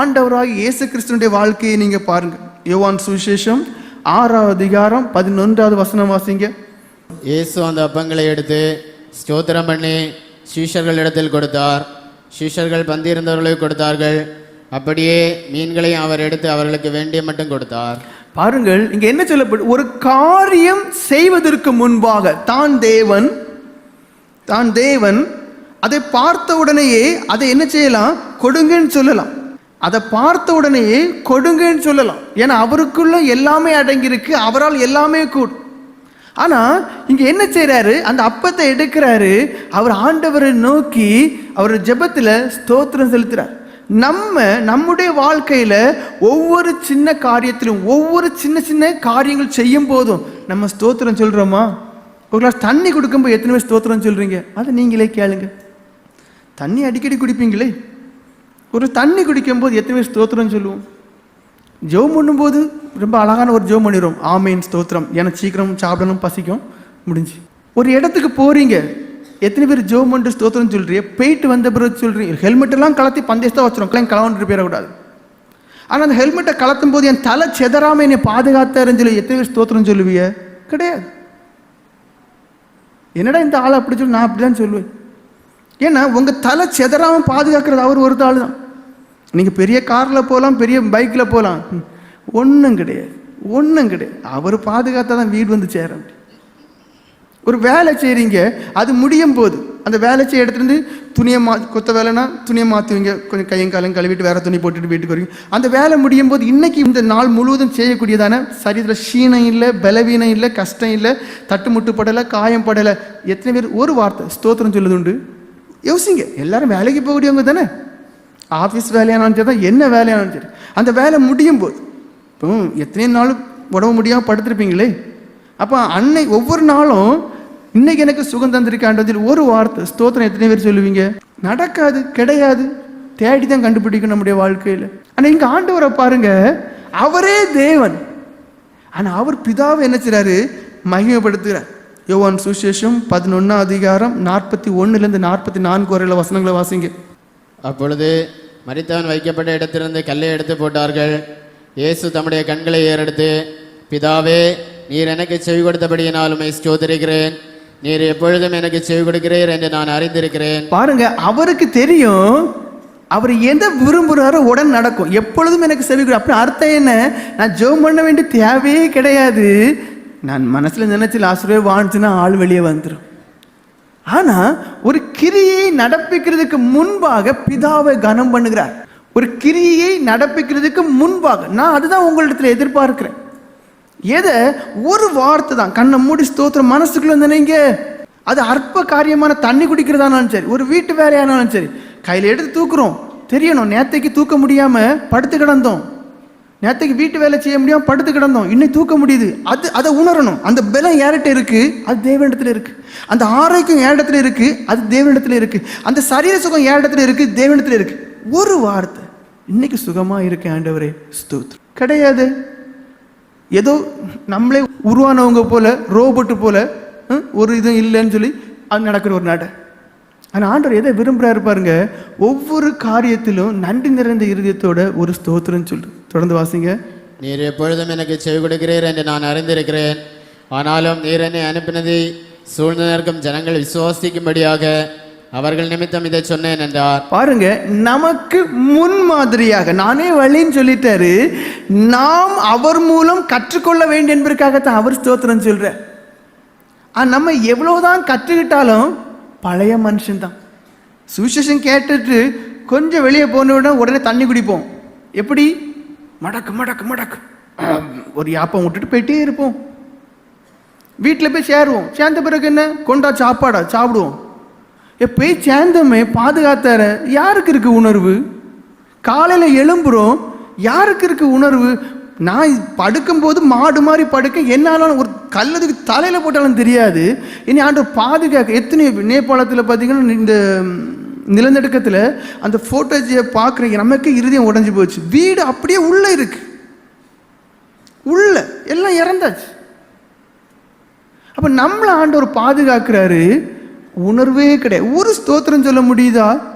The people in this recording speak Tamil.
ஆண்டவராக இயேசு கிறிஸ்துனுடைய வாழ்க்கையை நீங்க பாருங்க. யோவான் சுவிசேஷம் ஆறாவது அதிகாரம் பதினொன்றாவது வசனம் வாசிங்க. இயேசு அந்த அப்பங்களை எடுத்து ஸ்தோத்திரம் பண்ணி சீஷர்களிடத்தில் கொடுத்தார். சீஷர்கள் பந்தியிருந்தவர்களுக்கு கொடுத்தார்கள். அப்படியே மீன்களையும் அவர் எடுத்து அவர்களுக்கு வேண்டிய மட்டும் கொடுத்தார். பாருங்கள் இங்க என்ன சொல்லப்படு ஒரு காரியம் செய்வதற்கு முன்பாக தான் தேவன் தான் தேவன் அதை பார்த்த உடனேயே அதை என்ன செய்யலாம்? கொடுங்கன்னு சொல்லலாம். அதை பார்த்த உடனேயே கொடுங்கன்னு சொல்லலாம். ஏன்னா அவருக்குள்ள எல்லாமே அடங்கியிருக்கு அவரால் எல்லாமே கூடும். ஆனால் இங்கே என்ன செய்கிறாரு அந்த அப்பத்தை எடுக்கிறாரு. அவர் ஆண்டவரை நோக்கி அவர் ஜெபத்தில் ஸ்தோத்திரம் செலுத்துகிறார் நம்ம நம்முடைய வாழ்க்கையில் ஒவ்வொரு சின்ன காரியத்திலும் ஒவ்வொரு சின்ன சின்ன காரியங்கள் செய்யும் போதும் நம்ம ஸ்தோத்திரம் சொல்கிறோமா ஒரு கிளாஸ் தண்ணி கொடுக்கும்போது எத்தனை பேர் ஸ்தோத்திரம் சொல்கிறீங்க அதை நீங்களே கேளுங்க. தண்ணி அடிக்கடி குடிப்பீங்களே? ஒரு தண்ணி குடிக்கும்போது எத்தனை பேர் ஸ்தோத்திரம் சொல்லுவோம்? ஜெபம் பண்ணும்போது ரொம்ப அழகான ஒரு ஜெபம் பண்ணிடுவோம் ஆமையின் ஸ்தோத்திரம். ஏன்னா சீக்கிரம் சாப்பிடணும் பசிக்கும். முடிஞ்சு. ஒரு இடத்துக்கு போகிறீங்க எத்தனை பேர் ஜெபம் பண்ணிட்டு ஸ்தோத்திரம் சொல்கிறீங்க போயிட்டு வந்த பிறகு சொல்கிறீங்க ஹெல்மெட்டெல்லாம் கலத்தி பந்தயஸ்தான் வச்சிரும் கிளைம் கலவன்ட்டு போயிடக்கூடாது. ஆனால் அந்த ஹெல்மெட்டை கலத்தும் போது என் தலை செதறாமல் என்னை பாதுகாத்தாருன்னு சொல்லி எத்தனை பேர் ஸ்தோத்திரம் சொல்லுவீங்க? கிடையாது. என்னடா இந்த ஆளை அப்படி சொல்லி நான் அப்படி தான் சொல்லுவேன். ஏன்னா உங்கள் தலை செதறாமல் பாதுகாக்கிறது அவர் ஒரு தாள் தான் நீங்கள் பெரிய காரில் போகலாம் பெரிய பைக்கில் போகலாம் ஒன்றும் கிடையாது. ஒன்றும் கிடையாது. அவர் பாதுகாத்தா தான் வீடு வந்து சேர ஒரு வேலை செய்கிறீங்க அது முடியும் போது அந்த வேலை செய்ய இடத்துலேருந்து துணியை மா கொத்த வேலைனா துணியை மாற்றுவீங்க கொஞ்சம் கையும் காலையும் கழுவிட்டு வேறு துணி போட்டுட்டு வீட்டுக்கு வருவீங்க. அந்த வேலை முடியும் போது இன்றைக்கி இந்த நாள் முழுவதும் செய்யக்கூடியதான சரீரத்தில் சீனம் இல்லை பலவீனம் இல்லை கஷ்டம் இல்லை தட்டுமுட்டு படலை காயம் படலை. எத்தனை பேர் ஒரு வார்த்தை ஸ்தோத்திரம் சொல்லுது உண்டு யோசிங்க. எல்லாரும் வேலைக்கு போகக்கூடியவங்க தானே? ஆஃபீஸ் வேலையானாலும் சரி தான் என்ன வேலையானாலும் சரி அந்த வேலை முடியும் போது இப்போ எத்தனை நாளும் உடம்பு முடியாமல் படுத்திருப்பீங்களே? அப்போ அன்னை ஒவ்வொரு நாளும் இன்னைக்கு எனக்கு சுகம் தந்திருக்காண்டதில் ஒரு வார்த்தை ஸ்தோத்திரம் எத்தனை பேர் சொல்லுவீங்க? நடக்காது கிடையாது தேடி தான் கண்டுபிடிக்கும் நம்முடைய வாழ்க்கையில். ஆனால் இங்கே ஆண்டவரை பாருங்க அவரே தேவன். ஆனால் அவர் பிதாவை என்ன செய்கிறாரு மகிமைப்படுத்துகிறார். யோவான் சுசேஷம் பதினொன்றாம் அதிகாரம் நாற்பத்தி ஒன்றுலேருந்து நாற்பத்தி நான்கு வரையில் வசனங்களை வாசிங்க. அப்பொழுது மரித்தவன் வைக்கப்பட்ட இடத்திலிருந்து கல்லை எடுத்து போட்டார்கள். இயேசு தம்முடைய கண்களை ஏறெடுத்து பிதாவே நீர் எனக்கு செவி கொடுத்தபடியினால் உம்மை ஸ்தோதரிக்கிறேன் நீர் எப்பொழுதும் எனக்கு செவி கொடுக்கிறீர் என்று நான் அறிந்திருக்கிறேன். பாருங்க அவருக்கு தெரியும் அவர் எதை விரும்புகிறாரோ உடன் நடக்கும். எப்பொழுதும் எனக்கு செவி கொடு. அப்படி அர்த்தம் என்ன? நான் ஜெபம் பண்ண வேண்டிய தேவையே கிடையாது. நான் மனசில் நினைச்சு லாஸ்டே வாழ்ந்துச்சுன்னா ஆள் வெளியே வந்துடும் ஆனா ஒரு கிரியை நடப்பிக்கிறதுக்கு முன்பாக பிதாவை கனம் பண்ணுகிறார். ஒரு கிரியை நடப்பிக்கிறதுக்கு முன்பாக நான் அதுதான் உங்களிடத்துல எதிர்பார்க்கிறேன். எதை? ஒரு வார்த்தை தான். கண்ணை மூடி ஸ்தோத்திரம் மனசுக்குள்ள நினைங்க அது அற்ப காரியமான தண்ணி குடிக்கிறதானாலும் சரி ஒரு வீட்டு வேலையானாலும் சரி கையில் எடுத்து தூக்குறோம். தெரியணும் நேத்தைக்கு தூக்க முடியாம படுத்து கிடந்தோம். நேற்றுக்கு வீட்டு வேலை செய்ய முடியாமல் படுத்து கிடந்தோம். இன்னும் தூக்க முடியுது. அது அதை உணரணும். அந்த பலம் யார்கிட்ட இருக்குது அது தேவனிடத்தில் இருக்குது அந்த ஆரோக்கியம் இடத்துல இருக்குது அது தேவனிடத்தில் இருக்குது அந்த சரீர சுகம் இடத்துல இருக்குது தேவனிடத்தில் இருக்குது ஒரு வார்த்தை. இன்னைக்கு சுகமாக இருக்கேன் ஆண்டவரே. ஸ்தூத் கிடையாது. ஏதோ நம்மளே உருவானவங்க போல ரோபோட்டு போல ஒரு இதுவும் இல்லைன்னு சொல்லி அது நடக்கிற ஒரு நாட்டை ஆனால் ஆண்டவர் எதை விரும்புகிறாரு பாருங்க? ஒவ்வொரு காரியத்திலும் நன்றி நிறைந்த இருதயத்தோட ஒரு ஸ்தோத்திரம் சொல்லு. தொடர்ந்து வாசிங்க. நீர் எப்பொழுதும் எனக்கு செவி கொடுக்கிறீர் என்று நான் அறிந்திருக்கிறேன். ஆனாலும் நீர் என்னை அனுப்பினதை சூழ்ந்து நிற்கும் ஜனங்கள் விசுவாசிக்கும்படியாக அவர்கள் நிமித்தம் இதை சொன்னேன் என்றார். பாருங்க நமக்கு முன்மாதிரியாக நானே வழின்னு சொல்லிட்டாரு. நாம் அவர் மூலம் கற்றுக்கொள்ள வேண்டும் என்பதற்காகத்தான் அவர் ஸ்தோத்திரம் சொல்றார். ஆனா நம்ம எவ்வளவுதான் கற்றுக்கிட்டாலும் பழைய மனுஷன்தான். சுவிசேஷம் கேட்டுட்டு கொஞ்சம் வெளியே போன உடனே உடனே தண்ணி குடிப்போம். எப்படி? மடக்கு மடக்கு மடக்கு. ஒரு யாப்பம் விட்டுட்டு போயிட்டே இருப்போம். வீட்டில் போய் சேருவோம். சேர்ந்த பிறகு என்ன? கொண்டா சாப்பாடா சாப்பிடுவோம். போய் சேர்ந்தோமே பாதுகாத்தார யாருக்கு இருக்கு உணர்வு? காலையில் எழும்புறோம். யாருக்கு இருக்கு உணர்வு? நான் படுக்கும்போது மாடு மாதிரி படுக்க என்னாலும் ஒரு கல்லதுக்கு தலையில் போட்டாலும் தெரியாது. இனி ஆண்டு பாதுகாக்க எத்தனை நேபாளத்தில் பார்த்தீங்கன்னா இந்த நிலநடுக்கத்தில் அந்த ஃபோட்டோஜியை பார்க்குறீங்க நமக்கு இருதயம் உடஞ்சி போச்சு. வீடு அப்படியே உள்ளே இருக்கு. உள்ள. எல்லாம் இறந்தாச்சு. அப்போ நம்மளை ஆண்டவர் பாதுகாக்கிறாரு. உணர்வே கிடையாது. ஒரு ஸ்தோத்திரம் சொல்ல முடியுதா?